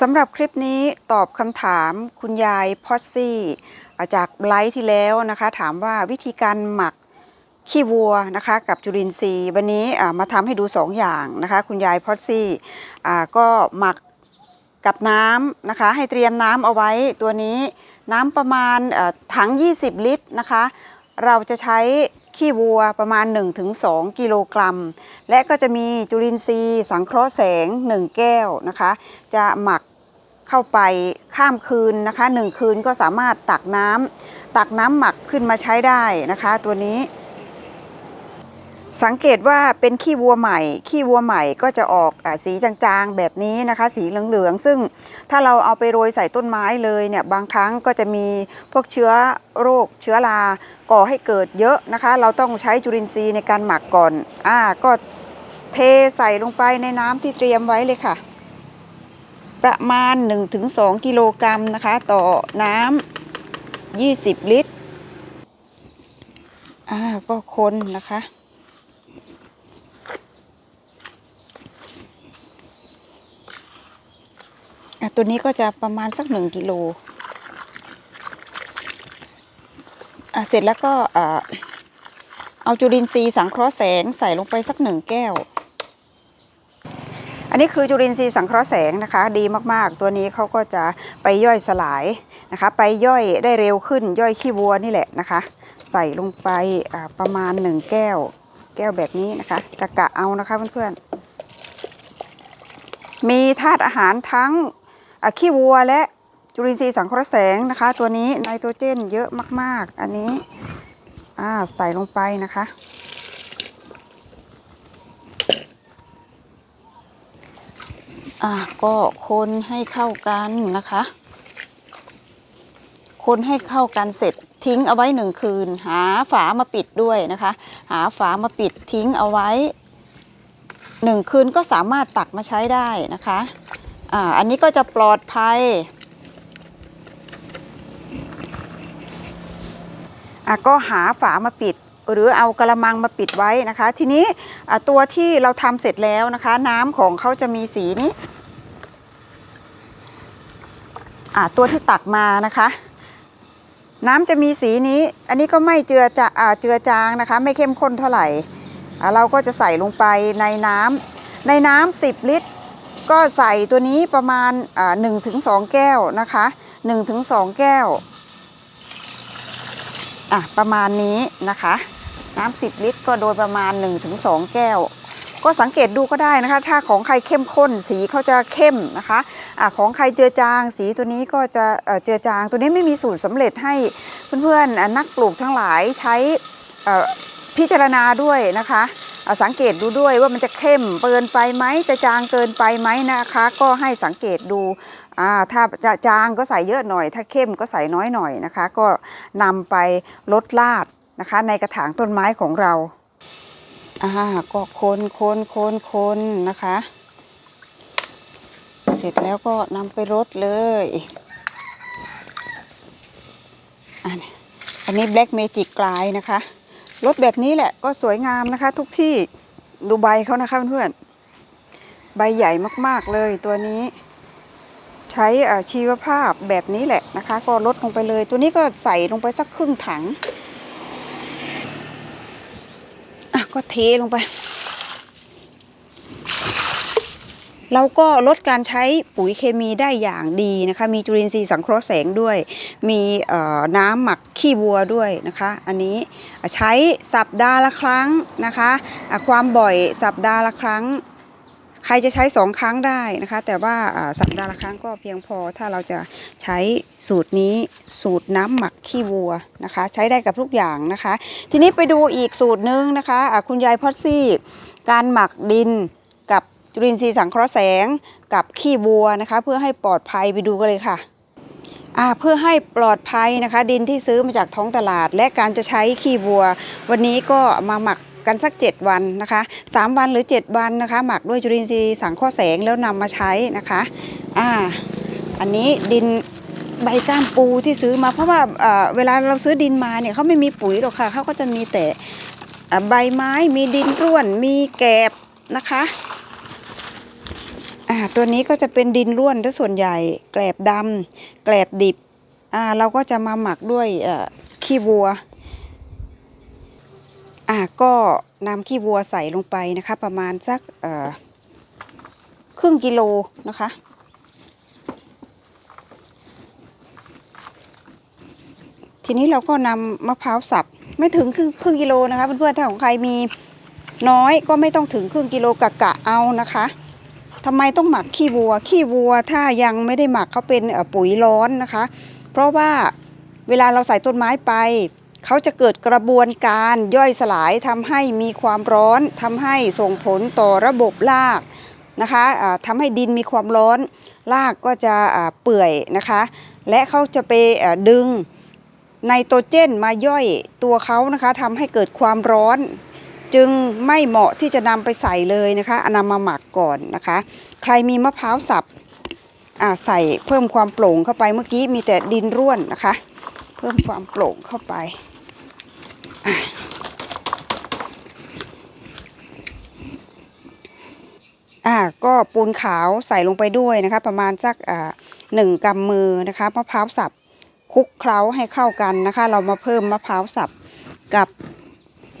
สำหรับคลิปนี้ตอบคำถามคุณยายพอสซี่จากไลฟ์ที่แล้วนะคะ ถามว่าวิธีการหมักขี้วัวนะคะ กับจุลินทรีย์ วันนี้มาทำให้ดู2ออย่างนะคะ คุณยายพอสซี่ก็หมักกับน้ำนะคะ ให้เตรียมน้ำเอาไว้ตัวนี้น้ำประมาณถัง 20 ลิตรนะคะ เราจะใช้ ขี้วัวประมาณ 1-2 กิโลกรัม และก็จะมีจุลินทรีย์ สังเคราะห์แสง 1 แก้วนะคะ จะหมักเข้าไปข้ามคืนนะคะ 1 คืนก็สามารถตักน้ำตักน้ำหมักขึ้นมาใช้ได้นะคะ ตัวนี้ สังเกตว่าเป็นขี้วัวใหม่ ขี้วัวใหม่ก็จะออกอสีจางๆแบบนี้นะคะ สีเหลืองๆ ซึ่งถ้าเราเอาไปโรยใส่ต้นไม้เลยเนี่ยบางครั้งก็จะมีพวกเชื้อโรคเชื้อราก่อให้เกิดเยอะนะคะ เราต้องใช้จุลินทรีย์ในการหมักก่อนอ่าก็เทใส่ลงไปในน้ำที่เตรียมไว้เลยค่ะ ประมาณ 1-2 กิโลกรัมนะคะ ต่อน้ำ20 ลิตรอ่าก็คนนะคะ อะ ตัวนี้ก็จะประมาณสักหนึ่งกิโลเสร็จแล้วก็เอาจุลินทรีย์สังเคราะห์แสงใส่ลงไปสักหนึ่งแก้ว อันนี้คือจุลินทรีย์สังเคราะห์แสงนะคะดีมากๆ ตัวนี้เขาก็จะไปย่อยสลายนะคะ ไปย่อยได้เร็วขึ้นย่อยขี้วัวนี่แหละนะคะ ใส่ลงไปประมาณหนึ่งแก้ว แก้วแบบนี้นะคะกะกะเอานะคะเพื่อนๆมีธาตุอาหารทั้ง ขี้วัวและจุลินทรีย์สังเคราะห์แสงนะคะ ตัวนี้ไนโตรเจนเยอะมาก ๆ อันนี้อ่าใส่ลงไปนะคะ อะก็คนให้เข้ากันนะคะ คนให้เข้ากันเสร็จทิ้งเอาไว้หนึ่งคืน หาฝามาปิดด้วยนะคะ หาฝามาปิดทิ้งเอาไว้หนึ่งคืนก็สามารถตักมาใช้ได้นะคะ อ่าอันนี้ก็จะปลอดภัยอะก็หาฝามาปิด หรือเอากระมังมาปิดไว้นะคะ ทีนี้ตัวที่เราทำเสร็จแล้วนะคะ น้ำของเขาจะมีสีนี้ตัวที่ตักมานะคะ น้ำจะมีสีนี้ อันนี้ก็ไม่เจือจะอ่าเจือจางนะคะ ไม่เข้มข้นเท่าไหร่เราก็จะใส่ลงไปในน้ำในน้ำ10 ลิตร ก็ใส่ตัวนี้ประมาณหนึ่งถึงสองแก้วนะคะหนึ่งถึงสองแก้วอะประมาณนี้นะคะ น้ำสิบลิตรก็โดยประมาณ1นถึงสแก้ว ก็สังเกตดูก็ได้นะคะ ถ้าของใครเข้มข้นสีเขาจะเข้มนะคะอะของใครเจือจางสีตัวนี้ก็จะเจือจาง ตัวนี้ไม่มีสูตรสำเร็จให้เพื่อนๆนักปลูกทั้งหลายใช้พิจารณาด้วยนะคะ สังเกตดูด้วยว่ามันจะเข้มเกินไปไหมจะจางเกินไปไหมนะคะ ก็ให้สังเกตดูถ้าจะจางก็ใส่เยอะหน่อย ถ้าเข้มก็ใส่น้อยหน่อยนะคะ ก็นำไปลดลาดนะคะ ในกระถางต้นไม้ของเราอ่าก็คนคนคนคนนะคะ เสร็จแล้วก็นำไปรดเลยอันอันนี้ Black Magic กลายนะคะ รถแบบนี้แหละก็สวยงามนะคะ ทุกที่ดูใบเขานะคะเพื่อนๆใบใหญ่มากๆเลยตัวนี้ ใช้ชีวภาพแบบนี้แหละนะคะ ก็ลดลงไปเลย ตัวนี้ก็ใส่ลงไปสักครึ่งถังอะก็เทลงไป เราก็ลดการใช้ปุ๋ยเคมีได้อย่างดีนะคะ มีจุลินทรีย์สังเคราะห์แสงด้วย มีน้ำหมักขี้วัวด้วยนะคะ อันนี้ใช้สัปดาห์ละครั้งนะคะะความบ่อยสัปดาห์ละครั้ง ใครจะใช้สองครั้งได้นะคะ แต่ว่าสัปดาห์ละครั้งก็เพียงพอถ้าเราจะใช้สูตรนี้สูตรน้ำหมักขี้วัวนะคะ ใช้ได้กับทุกอย่างนะคะ ทีนี้ไปดูอีกสูตรหนึงนะคะะคุณยายพอดซี่การหมักดิน จุลินทรีย์สังเคราะห์แสงกับขี้วัวนะคะ เพื่อให้ปลอดภัยไปดูกันเลยค่ะเพื่อให้ปลอดภัยนะคะ ดินที่ซื้อมาจากท้องตลาด และการจะใช้ขี้วัว วันนี้ก็มาหมักกันสัก 7 วันนะคะ 3 วันหรือ 7 วันนะคะ หมักด้วยจุลินทรีย์สังเคราะห์แสงแล้วนำมาใช้นะคะอ่าอันนี้ดินใบก้ามปูที่ซื้อมาเพราะว่าเวลาเราซื้อดินมาเนี่ยเขาไม่มีปุ๋ยหรอกค่ะเขาก็จะมีแต่ใบไม้มีดินร่วนมีแกบนะคะ อ่าตัวนี้ก็จะเป็นดินร่วนถ้าส่วนใหญ่ แกลบดำแกลบดิบอ่าเราก็จะมาหมักด้วยขี้วัวอ่าก็นำขี้วัวใส่ลงไปนะคะ ประมาณสักครึ่งกิโลนะคะทีนี้เราก็นำมะพร้าวสับไม่ถึงครึ่งครึ่งกิโลนะคะเพื่อนๆถ้าของใครมีน้อยก็ไม่ต้องถึงครึ่งกิโลกะกะเอานะคะ ทำไมต้องหมักขี้วัว ขี้วัวถ้ายังไม่ได้หมักเขาเป็นปุ๋ยร้อนนะคะ เพราะว่าเวลาเราใส่ต้นไม้ไป เขาจะเกิดกระบวนการย่อยสลายทำให้มีความร้อนทำให้ส่งผลต่อระบบรากนะคะอ่าทำให้ดินมีความร้อน รากก็จะเปื่อยนะคะ และเขาจะไปดึงไนโตรเจนมาย่อยตัวเขานะคะทำให้เกิดความร้อน จึงไม่เหมาะที่จะนำไปใส่เลยนะคะอนำมาหมักก่อนนะคะ ใครมีมะพร้าวสับใส่เพิ่มความโปร่งเข้าไปเมื่อกี้มีแต่ดินร่วนนะคะ เพิ่มความโปร่งเข้าไปอะอ่าก็ปูนขาวใส่ลงไปด้วยนะคะ ประมาณสักอ่าหนึ่งกำมือนะคะมะพร้าวสับคลุกเคล้าให้เข้ากันนะคะ เรามาเพิ่มมะพร้าวสับกับ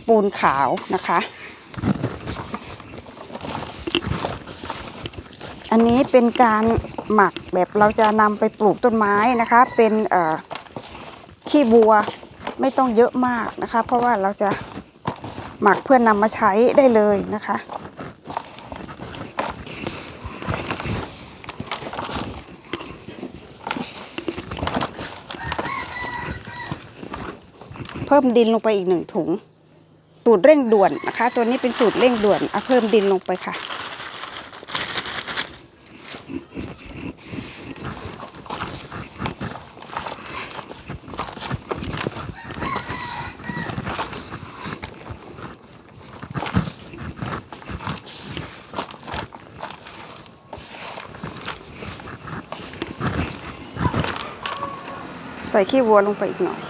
ปูนขาวนะคะ อันนี้เป็นการหมักแบบเราจะนำไปปลูกต้นไม้นะคะ เป็นขี้บัวไม่ต้องเยอะมากนะคะ เพราะว่าเราจะหมักเพื่อนำมาใช้ได้เลยนะคะเพิ่มดินลงไปอีกหนึ่งถุง สูตรเร่งด่วนนะคะ ตัวนี้เป็นสูตรเร่งด่วนเอาเพิ่มดินลงไปค่ะ ใส่ขี้วัวลงไปอีกหน่อย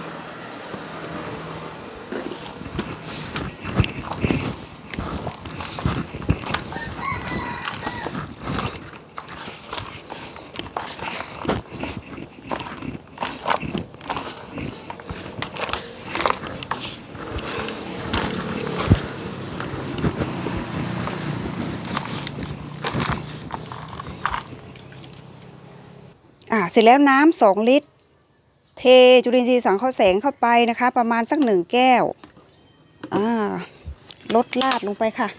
เสร็จแล้วน้ำสองลิตร เทจุลินทรีย์สังเคราะห์แสงเข้าไปนะคะ ประมาณสักหนึ่งแก้วอ่าลดลาดลงไปค่ะ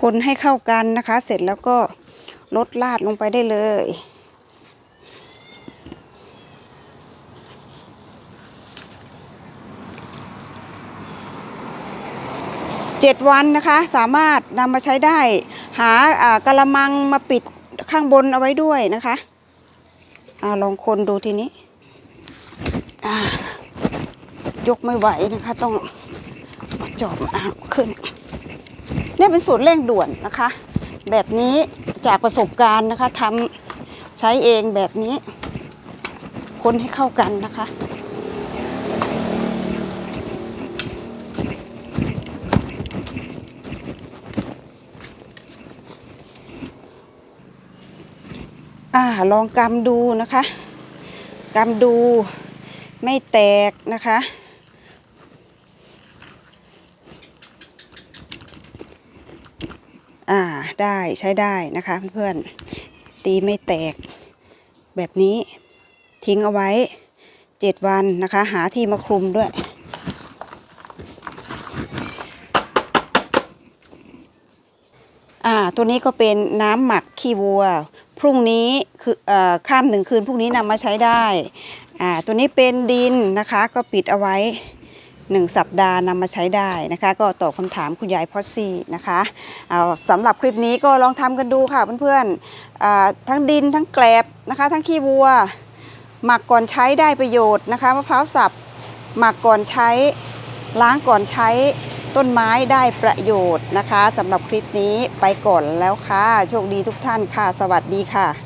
คนให้เข้ากันนะคะ เสร็จแล้วก็ลดลาดลงไปได้เลย เจ็ดวันนะคะสามารถนำมาใช้ได้ หากระมังมาปิด ข้างบนเอาไว้ด้วยนะคะอาลองคนดูทีนี้ ยกไม่ไหวนะคะ ต้องเอาจอบอ่าขึ้นเนี่ยเป็นสูตรเร่งด่วนนะคะ แบบนี้จากประสบการณ์นะคะทำใช้เองแบบนี้ คนให้เข้ากันนะคะ อ่าลองกำดูนะคะกำดูไม่แตกนะคะ อ่าได้ใช้ได้นะคะ เพื่อนๆตีไม่แตกแบบนี้ทิ้งเอาไว้เจ็ดวันนะคะ หาที่มาคลุมด้วย อ่าตัวนี้ก็เป็นน้ำหมักขี้วัว พรุ่งนี้คือเอ่อข้ามหนึ่งคืนพรุ่งนี้นำมาใช้ได้อ่าตัวนี้เป็นดินนะคะก็ปิดเอาไว้หนึ่งสัปดาห์นำมาใช้ได้นะคะ ก็ตอบคำถามคุณยายพอซี่นะคะเอาสำหรับคลิปนี้ก็ลองทำกันดูค่ะเพื่อนๆอ่าทั้งดินทั้งแกลบนะคะ ทั้งขี้วัว หมักก่อนใช้ได้ประโยชน์นะคะมะพร้าวสับหมักก่อนใช้ล้างก่อนใช้ ต้นไม้ได้ประโยชน์นะคะสำหรับคลิปนี้ไปก่อนแล้วค่ะ โชคดีทุกท่านค่ะ สวัสดีค่ะ